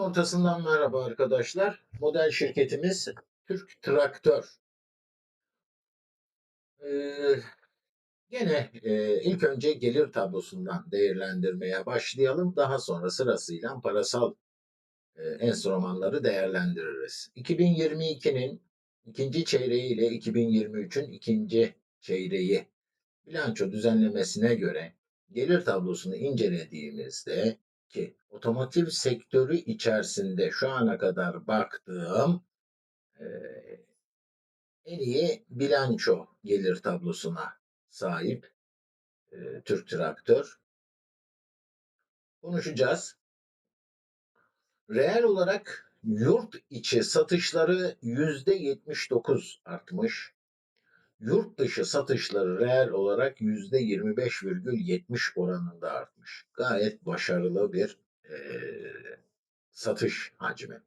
Ortasından merhaba arkadaşlar. Model şirketimiz Türk Traktör. Ee, gene e, ilk önce gelir tablosundan değerlendirmeye başlayalım. Daha sonra sırasıyla parasal e, enstrümanları değerlendiririz. 2022'nin ikinci çeyreği ile 2023'ün ikinci çeyreği bilanço düzenlemesine göre gelir tablosunu incelediğimizde ki otomotiv sektörü içerisinde şu ana kadar baktığım e, en iyi bilanço gelir tablosuna sahip e, Türk Traktör. Konuşacağız. Reel olarak yurt içi satışları %79 artmış. Yurt dışı satışları reel olarak %25,70 oranında artmış. Gayet başarılı bir e, satış hacmi.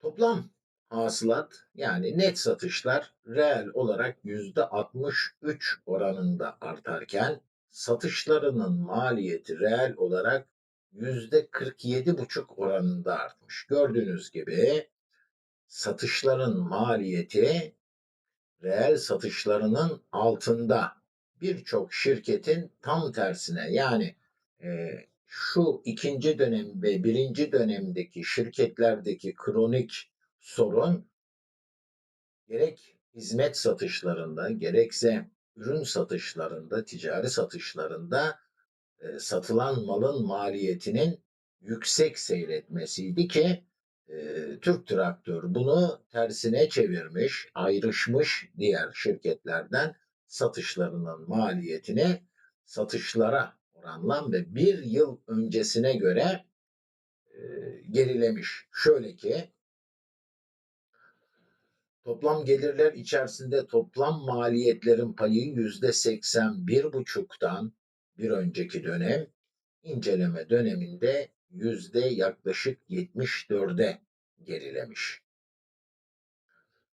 Toplam hasılat yani net satışlar reel olarak %63 oranında artarken satışlarının maliyeti reel olarak %47,5 oranında artmış. Gördüğünüz gibi satışların maliyeti reel satışlarının altında. Birçok şirketin tam tersine yani e, şu ikinci dönem ve birinci dönemdeki şirketlerdeki kronik sorun gerek hizmet satışlarında gerekse ürün satışlarında, ticari satışlarında e, satılan malın maliyetinin yüksek seyretmesiydi ki Türk Traktör bunu tersine çevirmiş, ayrışmış diğer şirketlerden satışlarının maliyetini satışlara oranlan ve bir yıl öncesine göre gerilemiş. Şöyle ki toplam gelirler içerisinde toplam maliyetlerin payı yüzde seksen bir buçuktan bir önceki dönem inceleme döneminde yüzde yaklaşık 74'e gerilemiş.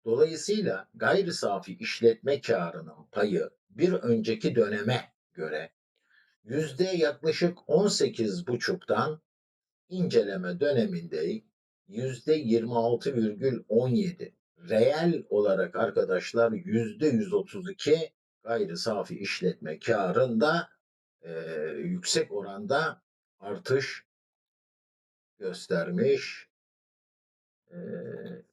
Dolayısıyla gayri safi işletme karının payı bir önceki döneme göre yüzde yaklaşık 18,5'tan inceleme döneminde yüzde 26,17 reel olarak arkadaşlar yüzde 132 gayri safi işletme karında e, yüksek oranda artış göstermiş.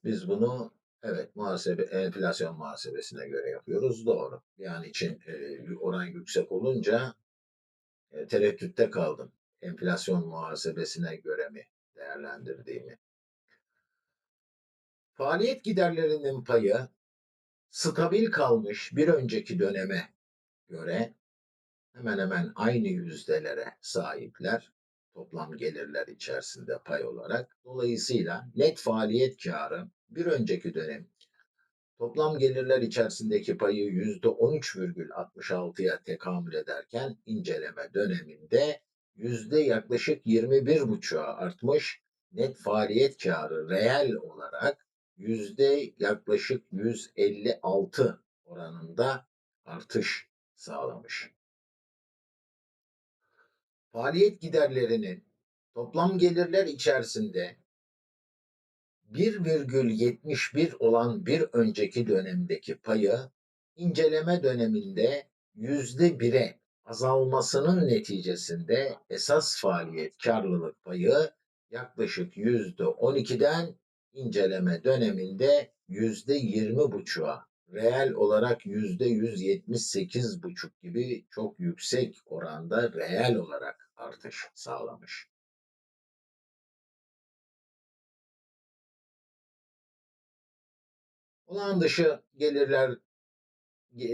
Biz bunu evet muhasebe enflasyon muhasebesine göre yapıyoruz. Doğru. Yani için oran yüksek olunca e, tereddütte kaldım. Enflasyon muhasebesine göre mi değerlendirdiğimi. Faaliyet giderlerinin payı stabil kalmış bir önceki döneme göre hemen hemen aynı yüzdelere sahipler toplam gelirler içerisinde pay olarak. Dolayısıyla net faaliyet karı bir önceki dönem toplam gelirler içerisindeki payı %13,66'ya tekamül ederken inceleme döneminde yüzde yaklaşık 21,5'a artmış net faaliyet karı reel olarak yüzde yaklaşık 156 oranında artış sağlamış. Faaliyet giderlerinin toplam gelirler içerisinde 1,71 olan bir önceki dönemdeki payı inceleme döneminde %1'e azalmasının neticesinde esas faaliyet karlılık payı yaklaşık %12'den inceleme döneminde %20,5'a reel olarak %178,5 gibi çok yüksek oranda reel olarak artış sağlamış. Olağan dışı gelirler, e,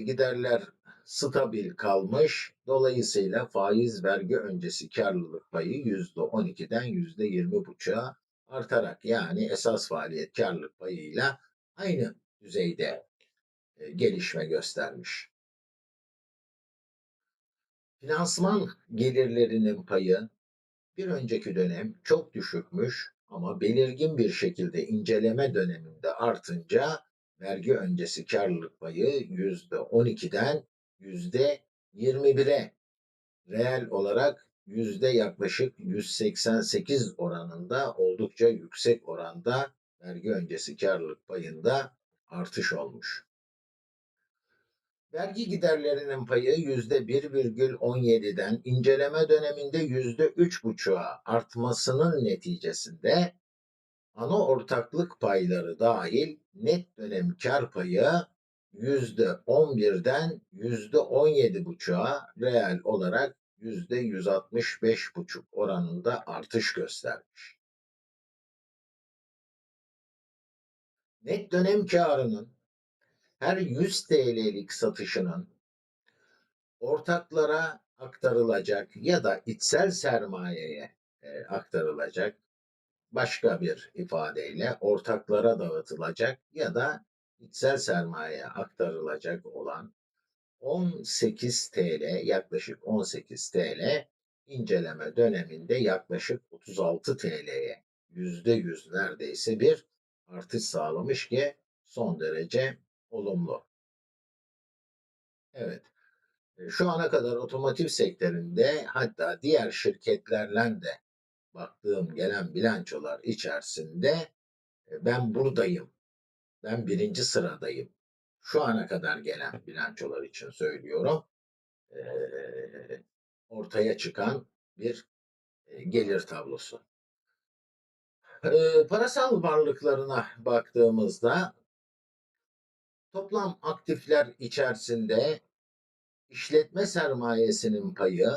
giderler stabil kalmış. Dolayısıyla faiz vergi öncesi karlılık payı %12'den %20,5'a artarak yani esas faaliyet karlılık payıyla aynı düzeyde e, gelişme göstermiş. Finansman gelirlerinin payı bir önceki dönem çok düşükmüş ama belirgin bir şekilde inceleme döneminde artınca vergi öncesi karlılık payı yüzde 12'den yüzde 21'e reel olarak yüzde yaklaşık 188 oranında oldukça yüksek oranda vergi öncesi karlılık payında artış olmuş. Vergi giderlerinin payı yüzde 1,17'den inceleme döneminde yüzde 3,5'a artmasının neticesinde ana ortaklık payları dahil net dönem kar payı yüzde 11'den yüzde 17,5'a reel olarak yüzde 165,5 oranında artış göstermiş. Net dönem karının her 100 TL'lik satışının ortaklara aktarılacak ya da içsel sermayeye e, aktarılacak başka bir ifadeyle ortaklara dağıtılacak ya da içsel sermayeye aktarılacak olan 18 TL yaklaşık 18 TL inceleme döneminde yaklaşık 36 TL'ye yüzde yüz neredeyse bir artış sağlamış ki son derece olumlu. Evet. E, Şu ana kadar otomotiv sektöründe hatta diğer şirketlerle de baktığım gelen bilançolar içerisinde e, ben buradayım. Ben birinci sıradayım. Şu ana kadar gelen bilançolar için söylüyorum. E, ortaya çıkan bir gelir tablosu. Parasal varlıklarına baktığımızda toplam aktifler içerisinde işletme sermayesinin payı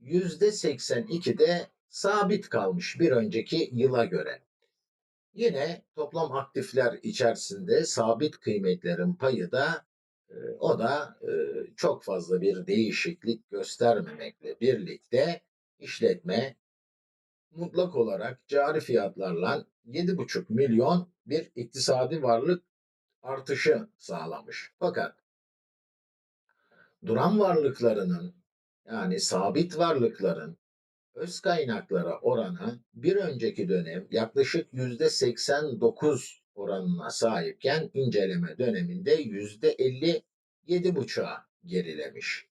yüzde 82'de sabit kalmış bir önceki yıla göre. Yine toplam aktifler içerisinde sabit kıymetlerin payı da e, o da e, çok fazla bir değişiklik göstermemekle birlikte işletme mutlak olarak cari fiyatlarla 7,5 milyon bir iktisadi varlık artışı sağlamış. Fakat duran varlıklarının yani sabit varlıkların öz kaynaklara oranı bir önceki dönem yaklaşık yüzde 89 oranına sahipken inceleme döneminde yüzde 57,5'a gerilemiş.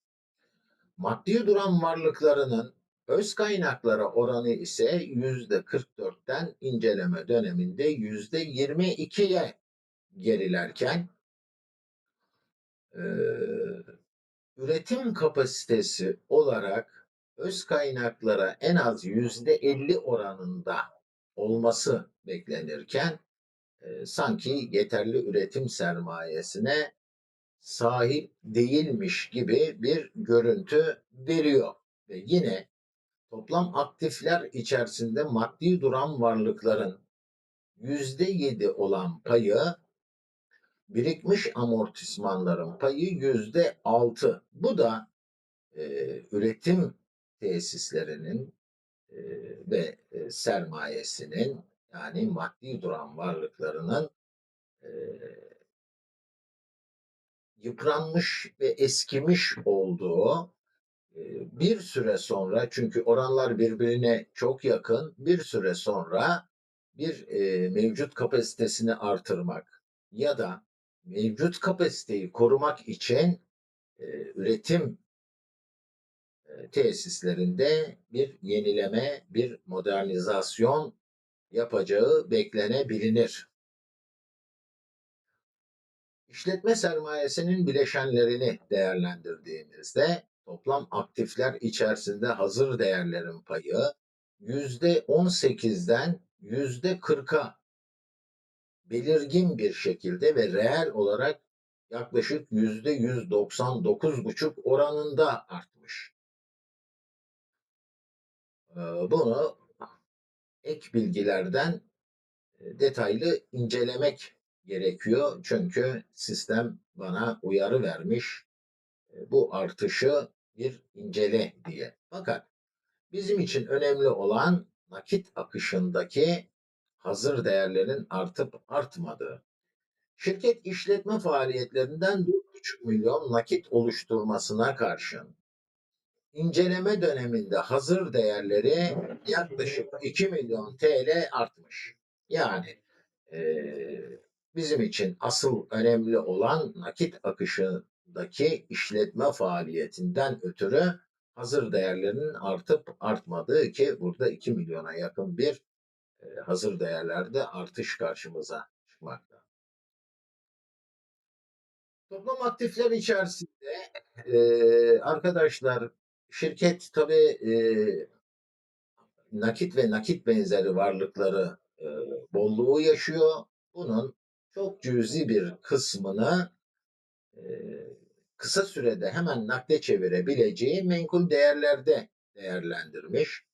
Maddi duran varlıklarının öz kaynaklara oranı ise yüzde 44'ten inceleme döneminde yüzde 22'ye gerilerken üretim kapasitesi olarak öz kaynaklara en az yüzde 50 oranında olması beklenirken e, sanki yeterli üretim sermayesine sahip değilmiş gibi bir görüntü veriyor. Ve yine toplam aktifler içerisinde maddi duran varlıkların yüzde yedi olan payı birikmiş amortismanların payı yüzde altı. Bu da e, üretim tesislerinin e, ve e, sermayesinin yani maddi duran varlıklarının e, yıpranmış ve eskimiş olduğu e, bir süre sonra çünkü oranlar birbirine çok yakın bir süre sonra bir e, mevcut kapasitesini artırmak ya da mevcut kapasiteyi korumak için e, üretim e, tesislerinde bir yenileme, bir modernizasyon yapacağı beklenebilir. İşletme sermayesinin bileşenlerini değerlendirdiğimizde toplam aktifler içerisinde hazır değerlerin payı yüzde 18'den yüzde 40'a belirgin bir şekilde ve reel olarak yaklaşık yüzde 199,5 oranında artmış. Ee, bunu ek bilgilerden e, detaylı incelemek gerekiyor. Çünkü sistem bana uyarı vermiş. E, bu artışı bir incele diye. Fakat bizim için önemli olan nakit akışındaki hazır değerlerin artıp artmadığı. Şirket işletme faaliyetlerinden 4,5 milyon nakit oluşturmasına karşın inceleme döneminde hazır değerleri yaklaşık 2 milyon TL artmış. Yani e, bizim için asıl önemli olan nakit akışındaki işletme faaliyetinden ötürü hazır değerlerinin artıp artmadığı ki burada 2 milyona yakın bir hazır değerlerde artış karşımıza çıkmakta. Toplam aktifler içerisinde e, arkadaşlar şirket tabi e, nakit ve nakit benzeri varlıkları e, bolluğu yaşıyor. Bunun çok cüzi bir kısmını e, kısa sürede hemen nakde çevirebileceği menkul değerlerde değerlendirmiş.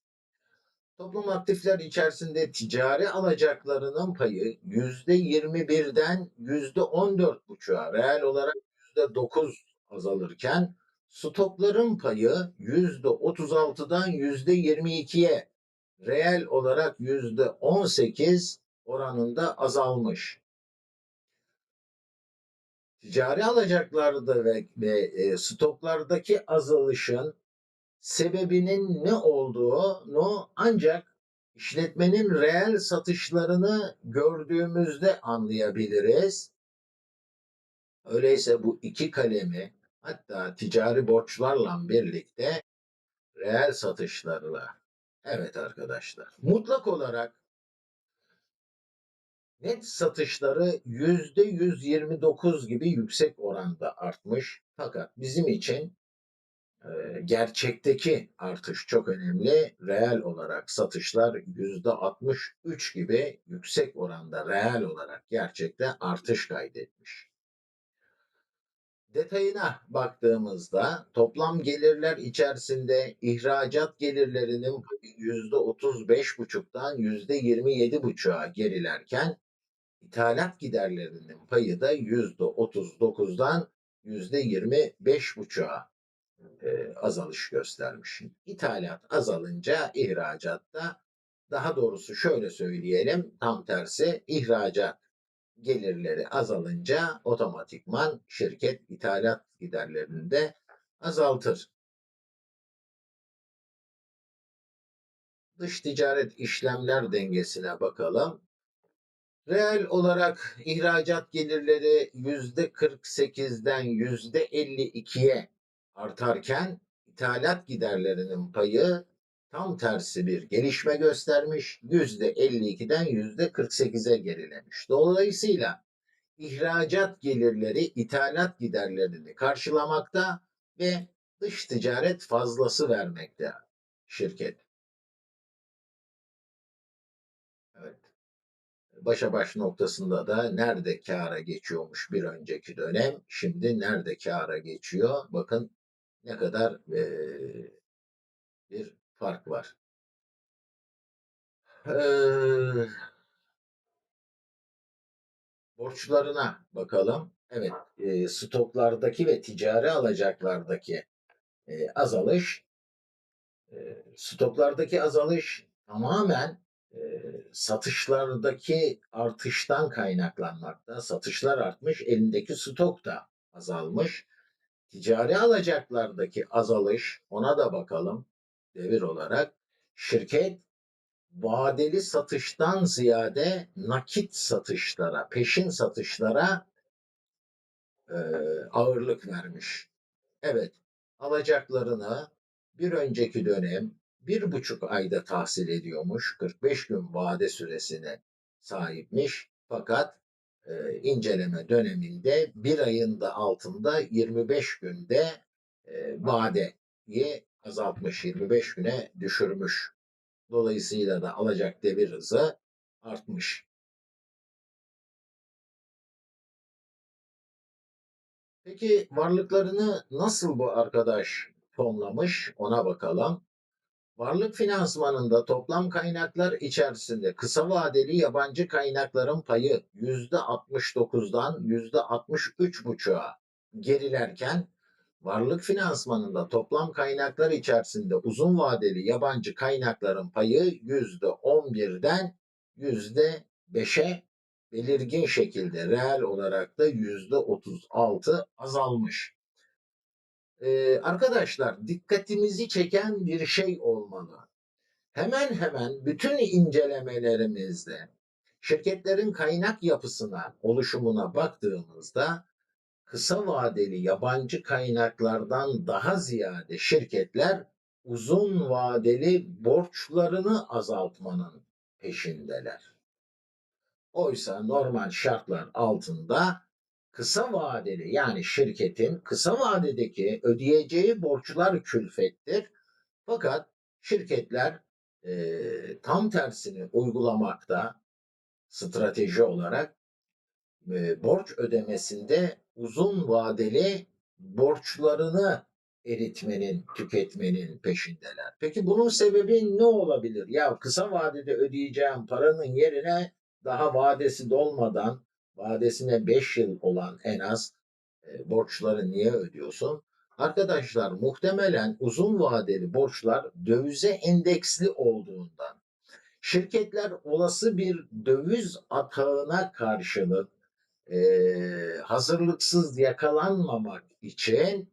Toplum aktifler içerisinde ticari alacaklarının payı yüzde 21'den yüzde 14,5'a reel olarak yüzde 9 azalırken stokların payı yüzde 36'dan yüzde 22'ye reel olarak yüzde 18 oranında azalmış. Ticari alacaklarda ve, ve e, stoklardaki azalışın sebebinin ne olduğunu ancak işletmenin reel satışlarını gördüğümüzde anlayabiliriz. Öyleyse bu iki kalemi hatta ticari borçlarla birlikte reel satışlarla evet arkadaşlar mutlak olarak net satışları yüzde 129 gibi yüksek oranda artmış. Fakat bizim için gerçekteki artış çok önemli. Reel olarak satışlar yüzde 63 gibi yüksek oranda reel olarak gerçekte artış kaydetmiş. Detayına baktığımızda toplam gelirler içerisinde ihracat gelirlerinin yüzde 35,5'tan yüzde 27,5'a gerilerken ithalat giderlerinin payı da yüzde 39'dan yüzde 25,5'a e, azalış göstermiş. İthalat azalınca ihracatta daha doğrusu şöyle söyleyelim tam tersi ihracat gelirleri azalınca otomatikman şirket ithalat giderlerini de azaltır. Dış ticaret işlemler dengesine bakalım. Reel olarak ihracat gelirleri %48'den %52'ye artarken ithalat giderlerinin payı tam tersi bir gelişme göstermiş. %52'den %48'e gerilemiş. Dolayısıyla ihracat gelirleri ithalat giderlerini karşılamakta ve dış ticaret fazlası vermekte şirket. Evet. Başa baş noktasında da nerede kâra geçiyormuş bir önceki dönem, şimdi nerede kâra geçiyor? Bakın ne kadar e, bir fark var. Ee, borçlarına bakalım. Evet, e, stoklardaki ve ticari alacaklardaki e, azalış, e, stoklardaki azalış tamamen e, satışlardaki artıştan kaynaklanmakta. Satışlar artmış, elindeki stok da azalmış. Ticari alacaklardaki azalış ona da bakalım devir olarak. Şirket vadeli satıştan ziyade nakit satışlara, peşin satışlara e, ağırlık vermiş. Evet, alacaklarını bir önceki dönem bir buçuk ayda tahsil ediyormuş. 45 gün vade süresine sahipmiş. Fakat e, inceleme döneminde bir ayın da altında 25 günde e, vadeyi azaltmış, 25 güne düşürmüş. Dolayısıyla da alacak devir hızı artmış. Peki varlıklarını nasıl bu arkadaş fonlamış ona bakalım. Varlık finansmanında toplam kaynaklar içerisinde kısa vadeli yabancı kaynakların payı %69'dan %63,5'a gerilerken varlık finansmanında toplam kaynaklar içerisinde uzun vadeli yabancı kaynakların payı %11'den %5'e belirgin şekilde reel olarak da %36 azalmış. Ee, arkadaşlar dikkatimizi çeken bir şey olmalı. Hemen hemen bütün incelemelerimizde şirketlerin kaynak yapısına, oluşumuna baktığımızda kısa vadeli yabancı kaynaklardan daha ziyade şirketler uzun vadeli borçlarını azaltmanın peşindeler. Oysa normal şartlar altında kısa vadeli yani şirketin kısa vadedeki ödeyeceği borçlar külfettir. Fakat şirketler e, tam tersini uygulamakta strateji olarak e, borç ödemesinde uzun vadeli borçlarını eritmenin, tüketmenin peşindeler. Peki bunun sebebi ne olabilir? Ya kısa vadede ödeyeceğim paranın yerine daha vadesi dolmadan vadesine 5 yıl olan en az e, borçları niye ödüyorsun? Arkadaşlar muhtemelen uzun vadeli borçlar dövize endeksli olduğundan şirketler olası bir döviz atağına karşılık e, hazırlıksız yakalanmamak için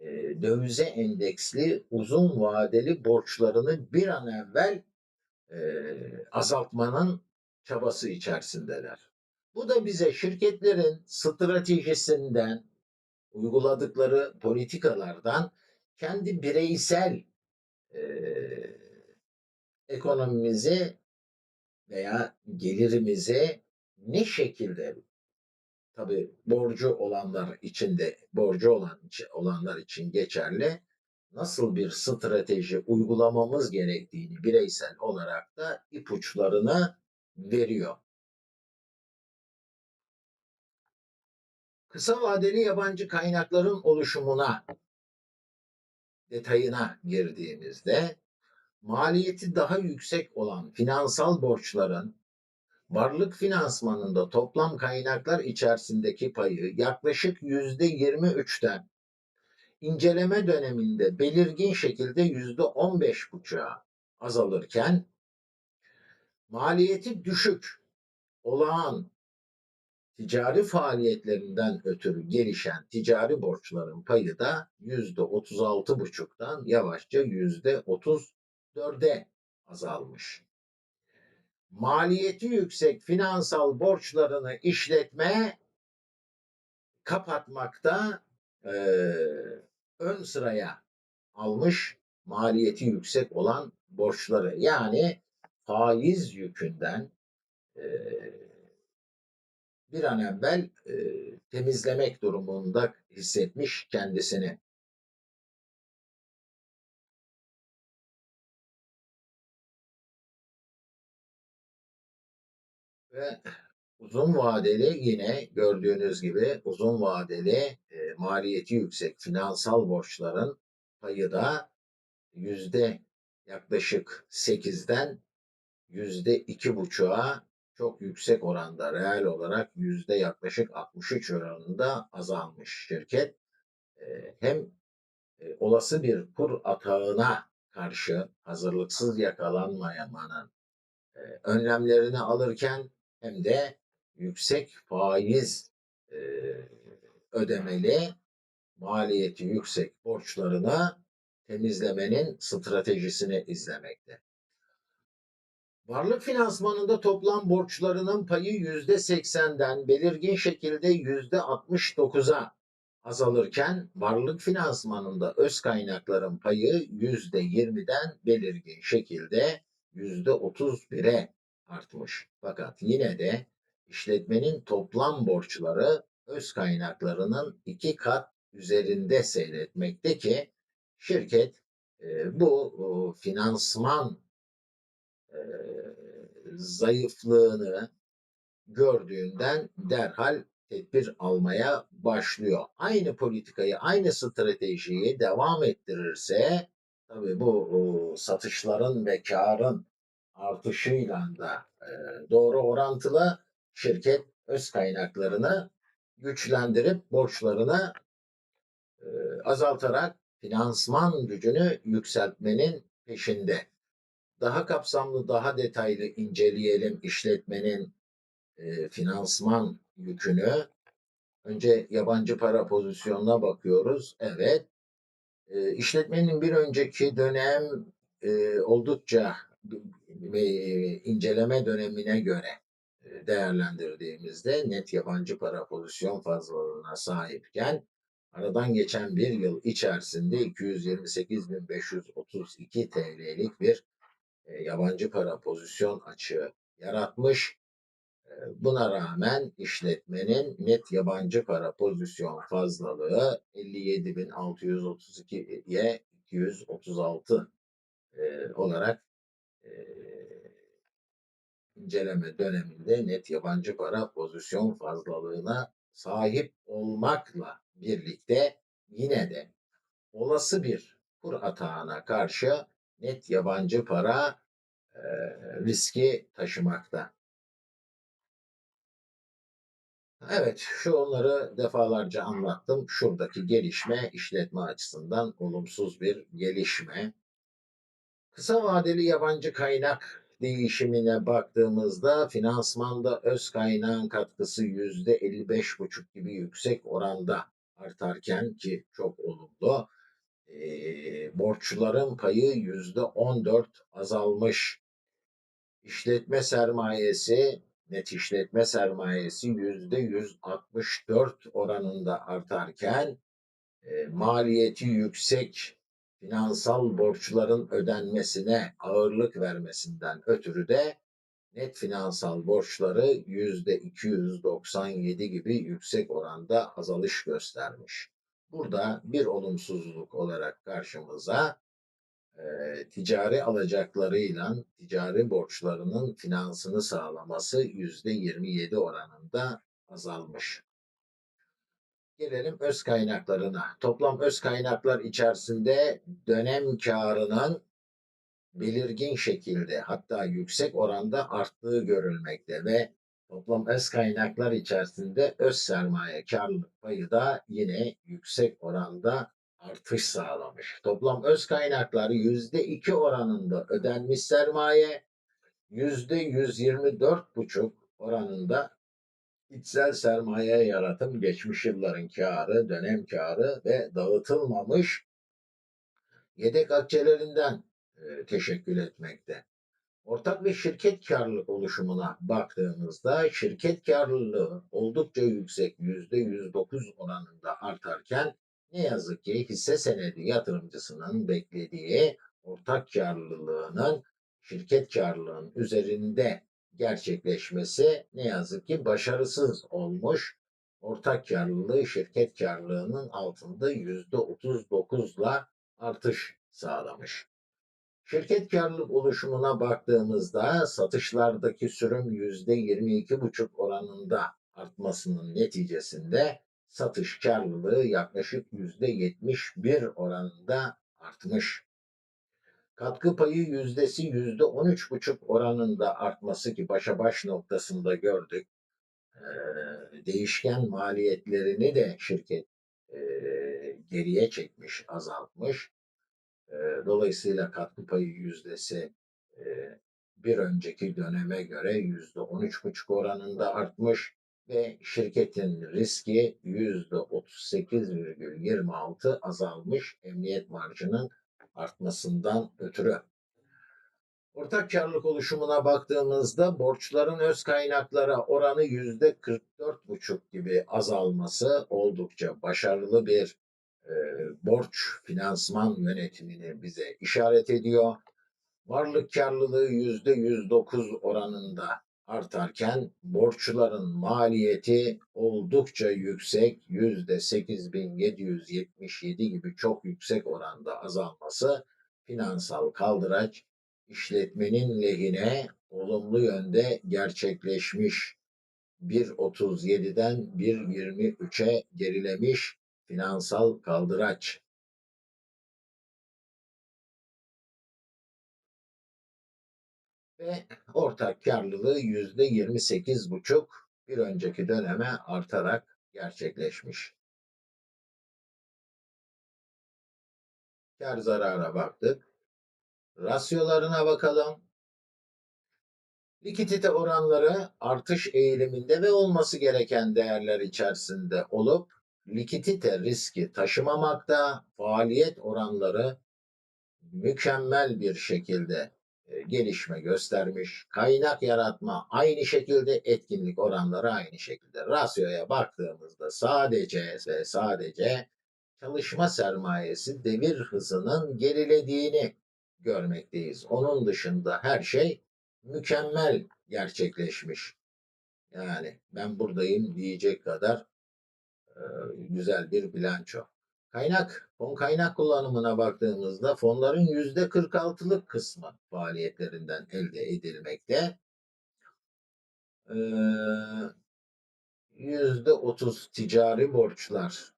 e, dövize endeksli uzun vadeli borçlarını bir an evvel e, azaltmanın çabası içerisindeler. Bu da bize şirketlerin stratejisinden, uyguladıkları politikalardan kendi bireysel e, ekonomimizi veya gelirimizi ne şekilde tabi borcu olanlar için de borcu olan olanlar için geçerli nasıl bir strateji uygulamamız gerektiğini bireysel olarak da ipuçlarını veriyor. Kısa vadeli yabancı kaynakların oluşumuna detayına girdiğimizde maliyeti daha yüksek olan finansal borçların varlık finansmanında toplam kaynaklar içerisindeki payı yaklaşık yüzde 23'ten inceleme döneminde belirgin şekilde yüzde 15,5'a azalırken maliyeti düşük olağan ticari faaliyetlerinden ötürü gelişen ticari borçların payı da yüzde 36,5'tan yavaşça yüzde 34'e azalmış. Maliyeti yüksek finansal borçlarını işletme kapatmakta e, ön sıraya almış maliyeti yüksek olan borçları yani faiz yükünden e, bir an evvel e, temizlemek durumunda hissetmiş kendisini. Ve uzun vadeli yine gördüğünüz gibi uzun vadeli e, maliyeti yüksek finansal borçların payı da yüzde yaklaşık 8'den yüzde iki buçuğa çok yüksek oranda reel olarak yüzde yaklaşık 63 oranında azalmış şirket. Hem olası bir kur atağına karşı hazırlıksız yakalanmayanın e, önlemlerini alırken hem de yüksek faiz ödemeli maliyeti yüksek borçlarını temizlemenin stratejisini izlemekte. Varlık finansmanında toplam borçlarının payı yüzde 80'den belirgin şekilde yüzde 69'a azalırken varlık finansmanında öz kaynakların payı yüzde 20'den belirgin şekilde yüzde 31'e artmış. Fakat yine de işletmenin toplam borçları öz kaynaklarının iki kat üzerinde seyretmekte ki şirket bu finansman zayıflığını gördüğünden derhal tedbir almaya başlıyor. Aynı politikayı, aynı stratejiyi devam ettirirse tabii bu satışların ve karın artışıyla da doğru orantılı şirket öz kaynaklarını güçlendirip borçlarını azaltarak finansman gücünü yükseltmenin peşinde. Daha kapsamlı, daha detaylı inceleyelim işletmenin e, finansman yükünü. Önce yabancı para pozisyonuna bakıyoruz. Evet. E, işletmenin bir önceki dönem e, oldukça inceleme dönemine göre e, değerlendirdiğimizde net yabancı para pozisyon fazlalığına sahipken aradan geçen bir yıl içerisinde 228.532 TL'lik bir e, yabancı para pozisyon açığı yaratmış. E, Buna rağmen işletmenin net yabancı para pozisyon fazlalığı 57.632'ye 236 e, olarak inceleme döneminde net yabancı para pozisyon fazlalığına sahip olmakla birlikte yine de olası bir kur atağına karşı net yabancı para e, riski taşımakta. Evet, şu onları defalarca anlattım. Şuradaki gelişme işletme açısından olumsuz bir gelişme. Kısa vadeli yabancı kaynak değişimine baktığımızda finansmanda öz kaynağın katkısı yüzde 55,5 gibi yüksek oranda artarken ki çok olumlu. E, borçluların payı yüzde 14 azalmış. İşletme sermayesi, net işletme sermayesi yüzde 164 oranında artarken maliyeti yüksek finansal borçların ödenmesine ağırlık vermesinden ötürü de net finansal borçları yüzde 297 gibi yüksek oranda azalış göstermiş. Burada bir olumsuzluk olarak karşımıza e, ticari alacaklarıyla ticari borçlarının finansını sağlaması yüzde 27 oranında azalmış. Gelelim öz kaynaklarına. Toplam öz kaynaklar içerisinde dönem karının belirgin şekilde hatta yüksek oranda arttığı görülmekte ve toplam öz kaynaklar içerisinde öz sermaye karlılık payı da yine yüksek oranda artış sağlamış. Toplam öz kaynaklar yüzde iki oranında ödenmiş sermaye, yüzde 124,5 oranında içsel sermaye yaratım geçmiş yılların karı, dönem karı ve dağıtılmamış yedek akçelerinden teşekkül etmekte. Ortak ve şirket karlılık oluşumuna baktığımızda şirket karlılığı oldukça yüksek %109 oranında artarken ne yazık ki hisse senedi yatırımcısının beklediği ortak karlılığının şirket karlılığının üzerinde gerçekleşmesi ne yazık ki başarısız olmuş. Ortak karlılığı şirket karlılığının altında %39'la artış sağlamış. Şirket karlılık oluşumuna baktığımızda satışlardaki sürüm %22,5 oranında artmasının neticesinde satış karlılığı yaklaşık %71 oranında artmış. Katkı payı yüzdesi %13,5 oranında artması ki başa baş noktasında gördük. Ee, değişken maliyetlerini de şirket e, geriye çekmiş, azaltmış. Dolayısıyla katkı payı yüzdesi bir önceki döneme göre yüzde 13,5 oranında artmış ve şirketin riski yüzde 38,26 azalmış emniyet marjının artmasından ötürü. Ortak karlılık oluşumuna baktığımızda borçların öz kaynaklara oranı yüzde 44,5 gibi azalması oldukça başarılı bir e, borç finansman yönetimini bize işaret ediyor. Varlık karlılığı yüzde 109 oranında artarken borçların maliyeti oldukça yüksek yüzde 8777 gibi çok yüksek oranda azalması finansal kaldıraç işletmenin lehine olumlu yönde gerçekleşmiş. 1.37'den 1.23'e gerilemiş finansal kaldıraç. Ve ortak karlılığı yüzde 28,5 bir önceki döneme artarak gerçekleşmiş. Kar zarara baktık. Rasyolarına bakalım. Likidite oranları artış eğiliminde ve olması gereken değerler içerisinde olup likidite riski taşımamakta, faaliyet oranları mükemmel bir şekilde e, gelişme göstermiş. Kaynak yaratma aynı şekilde, etkinlik oranları aynı şekilde. Rasyoya baktığımızda sadece ve sadece çalışma sermayesi devir hızının gerilediğini görmekteyiz. Onun dışında her şey mükemmel gerçekleşmiş. Yani ben buradayım diyecek kadar güzel bir bilanço. Kaynak, fon kaynak kullanımına baktığımızda fonların yüzde 46'lık kısmı faaliyetlerinden elde edilmekte. Ee, Yüzde 30 ticari borçlar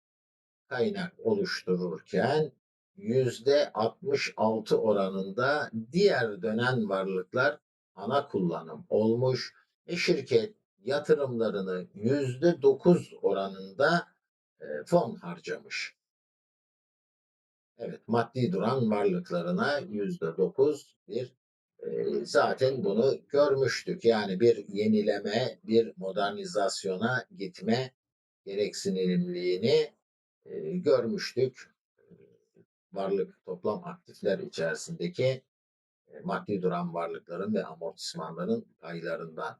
kaynak oluştururken yüzde 66 oranında diğer dönen varlıklar ana kullanım olmuş ve şirket yatırımlarını yüzde 9 oranında fon harcamış. Evet, maddi duran varlıklarına yüzde dokuz bir zaten bunu görmüştük. Yani bir yenileme, bir modernizasyona gitme gereksinimliğini görmüştük. Varlık toplam aktifler içerisindeki maddi duran varlıkların ve amortismanların paylarından.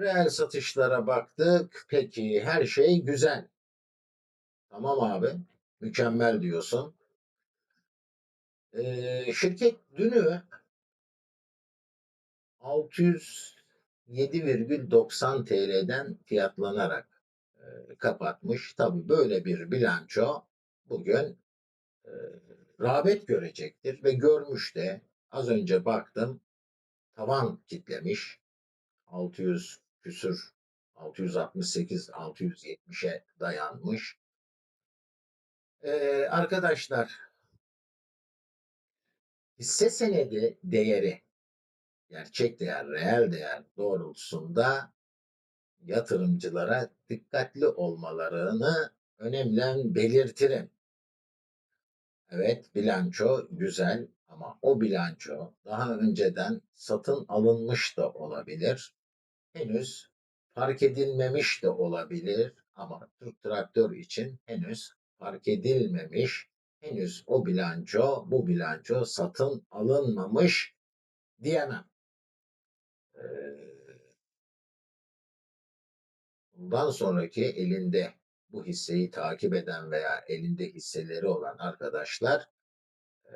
Reel satışlara baktık. Peki her şey güzel. Tamam abi. Mükemmel diyorsun. Ee, şirket dünü 607,90 TL'den fiyatlanarak e, kapatmış. Tabii böyle bir bilanço bugün e, rağbet görecektir ve görmüş de az önce baktım tavan kitlemiş 600 küsür 668 670'e dayanmış. Ee, arkadaşlar hisse senedi değeri gerçek değer, reel değer doğrultusunda yatırımcılara dikkatli olmalarını önemli belirtirim. Evet bilanço güzel ama o bilanço daha önceden satın alınmış da olabilir. Henüz fark edilmemiş de olabilir ama Türk Traktör için henüz fark edilmemiş. Henüz o bilanço, bu bilanço satın alınmamış diyemem. Ee, bundan sonraki elinde bu hisseyi takip eden veya elinde hisseleri olan arkadaşlar e,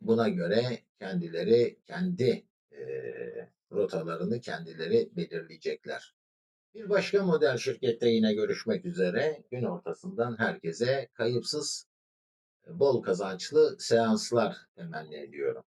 buna göre kendileri kendi e, rotalarını kendileri belirleyecekler. Bir başka model şirkette yine görüşmek üzere. Gün ortasından herkese kayıpsız, bol kazançlı seanslar temenni ediyorum.